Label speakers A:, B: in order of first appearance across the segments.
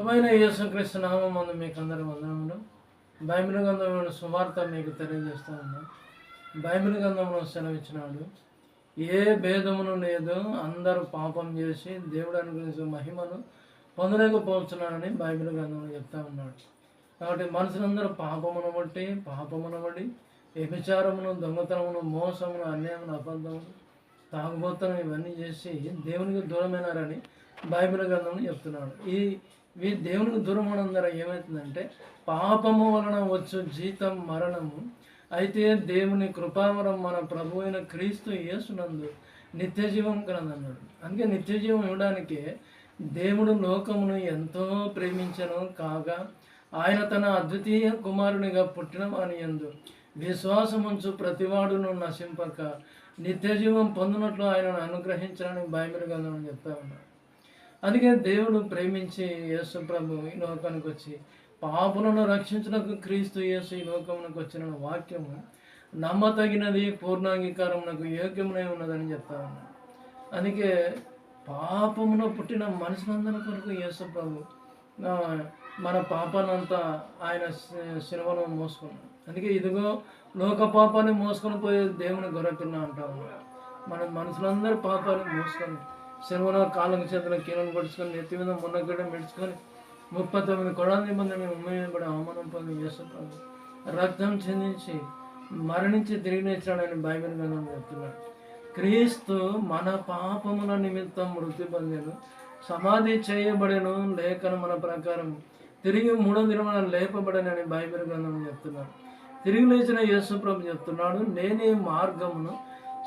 A: ప్రభైన యేసుక్రీస్తు నామం ముందు మీకు అందరి వందనములు. బైబిల్ గ్రంథంలో సువార్త మీకు తెలియజేస్తూ ఉన్నాం బైబిల్ గంధంలో సెలవిచ్చినాడు ఏ భేదమును లేదు అందరూ పాపం చేసి దేవుడు అనుగ్రహించిన మహిమను పొందలేకపోతున్నాడని బైబిల్ గ్రంథంలో చెప్తా ఉన్నాడు. కాబట్టి మనుషులందరూ పాపమును బట్టి పాపమును బట్టి వ్యభిచారమును దొంగతనమును మోసమును అన్యాయమును అబద్ధమును తాగుబోతనం ఇవన్నీ చేసి దేవునికి దూరమైనారని బైబిల్ గ్రంథం చెప్తున్నాడు. ఈ ఈ దేవునికి దూరం అవడం ద్వారా ఏమవుతుందంటే పాపము వలన వచ్చు జీతం మరణము అయితే దేవుని కృపావరం మన ప్రభు అయిన క్రీస్తు యేసునందు నిత్య జీవం కలదన్నాడు. అందుకే నిత్య జీవం ఇవ్వడానికి దేవుడు లోకమును ఎంతో ప్రేమించను కాగా ఆయన తన అద్వితీయ కుమారునిగా పుట్టిన వాని యందు విశ్వాసముంచు ప్రతివాడును నశింపక నిత్య జీవం పొందినట్లు ఆయనను అనుగ్రహించాలని బైబిల్ గ్రంథం చెప్తా ఉన్నాడు అందుకే దేవుడు ప్రేమించి యేసు ప్రభు ఈ లోకానికి వచ్చి పాపులను రక్షించడానికి క్రీస్తు యేసు ఈ లోకమునకు వచ్చిన వాక్యము నమ్మతగినది పూర్ణాంగీకారమునకు యోగ్యమునై ఉన్నదని చెప్తా ఉన్నాను అందుకే పాపమును పుట్టిన మనుషులందరి కొరకు యేసు ప్రభు మన పాపనంతా ఆయన శిలవలో మోసుకున్నాం అందుకే ఇదిగో లోక పాపాన్ని మోసుకొని పోయే దేవుని గొర్రెపిల్ల అంటాము మన మనుషులందరూ పాపాన్ని మోసుకొని శిలవలో కాళ్ళకు చేతుల కీలను పడుచుకొని నెత్తి మీద మున్నగడ్డ మెడుచుకొని ముప్పై తొమ్మిది కొడాలి మందిని ఉమ్మడి అవమానం పొంది యేసు రక్తం చెందించి మరణించి తిరిగి నేర్చాడని బైబిల్ గ్రంథం చెప్తున్నాడు క్రీస్తు మన పాపముల నిమిత్తం మృతి పొందాను సమాధి చేయబడెను లేఖను మన ప్రకారం తిరిగి మూడో దినమున లేపబడనని బైబిల్ గ్రంథం చెప్తున్నాడు తిరిగి లేచిన యేసు ప్రభు చెప్తున్నాడు నేనే మార్గమును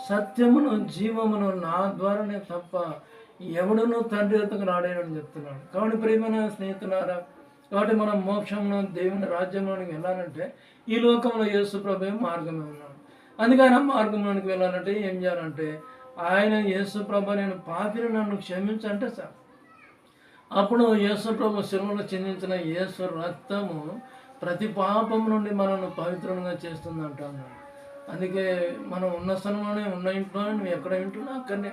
A: సత్యమును జీవమును నా ద్వారానే తప్ప ఎవడును తండ్రి ఎత్తుకు రాడేనని చెప్తున్నాడు. కాబట్టి ప్రేమైన స్నేహితులారా కాబట్టి మనం మోక్షంలో దేవుని రాజ్యంలోనికి వెళ్ళాలంటే ఈ లోకంలో యేసు ప్రభు మార్గమే ఉన్నాడు. అందుకే ఆయన మార్గంలోనికి వెళ్ళాలంటే ఏం చేయాలంటే ఆయన యేసు ప్రభు నేను పాపిని నన్ను క్షమించంటే సార్ అప్పుడు యేసు ప్రభు శిలువలో చెందించిన యేసు రక్తము ప్రతి పాపం నుండి మనల్ని పవిత్రంగా చేస్తుంది అంటున్నాడు అందుకే మనం ఉన్న స్థలంలోనే ఉన్న ఇంట్లో నువ్వు ఎక్కడ వింటున్నా అక్కడనే.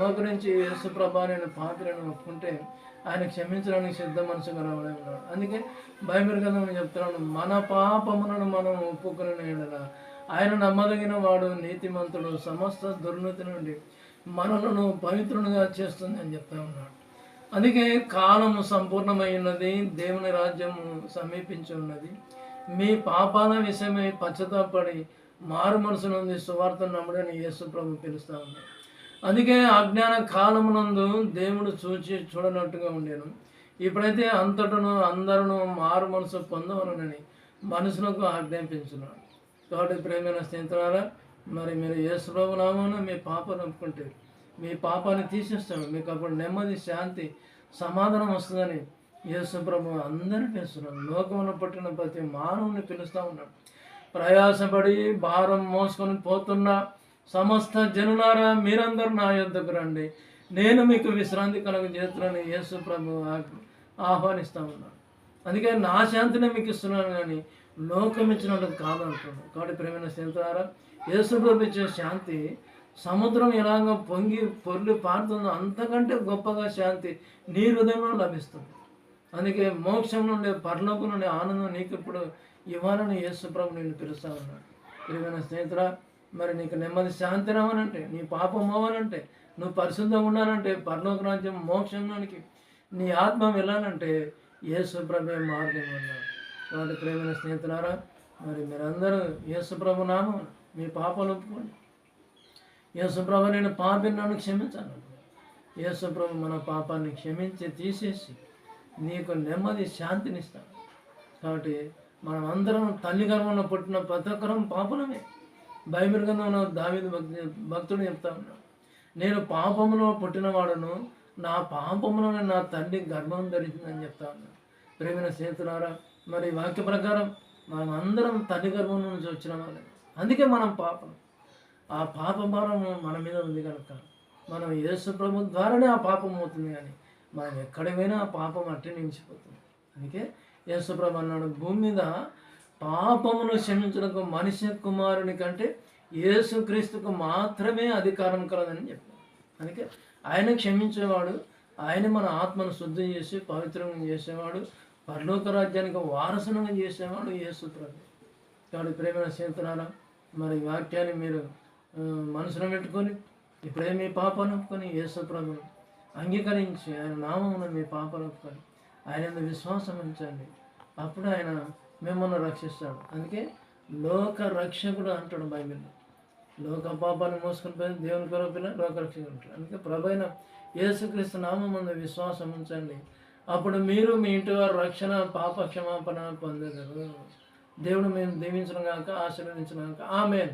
A: మోకరించి యేసు ప్రభా నేను పాత్రను ఒప్పుకుంటే ఆయన క్షమించడానికి సిద్ధ మనసు రావడం ఉన్నాడు అందుకే బైబిల్ గ్రంథం చెప్తున్నాను మన పాపములను మనం ఒప్పుకుని ఆయన నమ్మదగిన వాడు నీతిమంతుడు సమస్త దుర్నీతి నుండి మనలను పవిత్రునిగా చేస్తుంది అని చెప్తా ఉన్నాడు. అందుకే కాలము సంపూర్ణమై ఉన్నది దేవుని రాజ్యము సమీపించి ఉన్నది. మీ పాపాల విషయమై పశ్చాత్తాపడి మారు మనసునుంది సువార్తను సువార్త నమ్ముడని యేసు ప్రభు పిలుస్తా ఉన్నాడు అందుకే అజ్ఞాన కాలమునందు దేవుడు చూచి చూడనట్టుగా ఉండేను. ఇప్పుడైతే అంతటను అందరూ మారు మనసు పొందవనని మనసులకు ఆజ్ఞాపించున్నాడు కాబట్టి ప్రేమైన స్నేహితులారా మరి మీరు యేసు ప్రభు నామాన మీ పాపను నమ్ముకుంటే మీ పాపాన్ని తీసేస్తాడు మీకు అప్పుడు నెమ్మది శాంతి సమాధానం వస్తుందని యేసు ప్రభు అందరిని పిలుస్తున్నాడు. లోకంలో పుట్టిన ప్రతి మానవుని పిలుస్తూ ఉన్నాడు. ప్రయాసపడి భారం మోసుకొని పోతున్న సమస్త జనులారా మీరందరూ నా యొద్దకు రండి. నేను మీకు విశ్రాంతి కలుగు చేతులని యేసు ప్రభు ఆహ్వానిస్తా ఉన్నాను. అందుకే నా శాంతిని మీకు ఇస్తున్నాను కానీ లోకం ఇచ్చినట్టు కాదు కాబట్టి ప్రేమైన స్నేహితులారా యేసు ప్రభు ఇచ్చే శాంతి సముద్రం ఎలాగ పొంగి పొర్లి పారుతుందో అంతకంటే గొప్పగా శాంతి నీ హృదయంలో లభిస్తుంది. అందుకే మోక్షం నుండి పరలోకం నుండి ఆనందం నీకు ఇప్పుడు ఇవ్వాలని యేసుప్రభు నేను పిలుస్తా ఉన్నాడు. ప్రియమైన స్నేహితురా మరి నీకు నెమ్మది శాంతి రావాలంటే నీ పాపం అవ్వాలంటే నువ్వు పరిశుద్ధంగా ఉండాలంటే పరలోక మోక్షంలోనికి నీ ఆత్మ వెళ్ళాలంటే యేసుప్రభే మార్గం ఉన్నాడు కాబట్టి ప్రియమైన స్నేహితులారా మరి మీరందరూ యేసుప్రభు నామం మీ పాపాలు ఒప్పుకోండి. యేసుప్రభు నేను పాపిని నన్ను క్షమించాను. యేసుప్రభు మన పాపాన్ని క్షమించి తీసేసి నీకు నెమ్మది శాంతినిస్తాను. కాబట్టి మనం అందరం తల్లి గర్వంలో పుట్టిన ప్రతి ఒక్కరం పాపులమే. బైబిల్ గ్రంథంలో దావిది భక్తి భక్తుడు చెప్తా ఉన్నాడు నేను పాపములో పుట్టినవాడను నా పాపములోనే నా తండ్రి గర్భం ధరించిందని చెప్తా ఉన్నాడు ప్రేమిన స్నేహితులారా మరి వాక్య ప్రకారం మనం అందరం తల్లి గర్భం నుంచి వచ్చిన వాళ్ళే అందుకే మనం పాపం. ఆ పాప భారం మన మీద ఉంది కనుక మనం యేసు ప్రభు ద్వారానే ఆ పాపం అవుతుంది కానీ మనం ఎక్కడ పోయినా ఆ పాపం అట్టే నిలిచిపోతుంది. అందుకే యేసుప్రభు అన్నాడు భూమి మీద పాపమును క్షమించడానికి మనిషి కుమారుని కంటే యేసుక్రీస్తుకు మాత్రమే అధికారం కలదని చెప్పాడు. అందుకే ఆయన క్షమించేవాడు ఆయన మన ఆత్మను శుద్ధం చేసి పవిత్రంగా చేసేవాడు పరలోక రాజ్యానికి వారసునంగా చేసేవాడు యేసుప్రభు. కాబట్టి ప్రేమ చేస్తున్నారా మరి ఈ వాక్యాన్ని మీరు మనసును మనసులో పెట్టుకొని ఇప్పుడే మీ పాపను ఒప్పుకొని యేసుప్రభుని అంగీకరించి ఆయన నామమున మీ పాపను ఒప్పుకొని ఆయన విశ్వాసం ఉంచండి. అప్పుడు ఆయన మిమ్మల్ని రక్షిస్తాడు. అందుకే లోక రక్షకుడు అంటాడు బైబిల్లో లోక పాపాన్ని మోసుకొని పోయి దేవుని కొరపిల్ల లోక రక్షకుడు అంటాడు. అందుకే ప్రభైన యేసుక్రీస్తు నామందు విశ్వాసం ఉంచండి. అప్పుడు మీరు మీ ఇంటి వారు రక్షణ పాప క్షమాపణ పొందగలరు. దేవుడు మేము దీవించడం కాక ఆశీర్వదించడం కాక ఆమె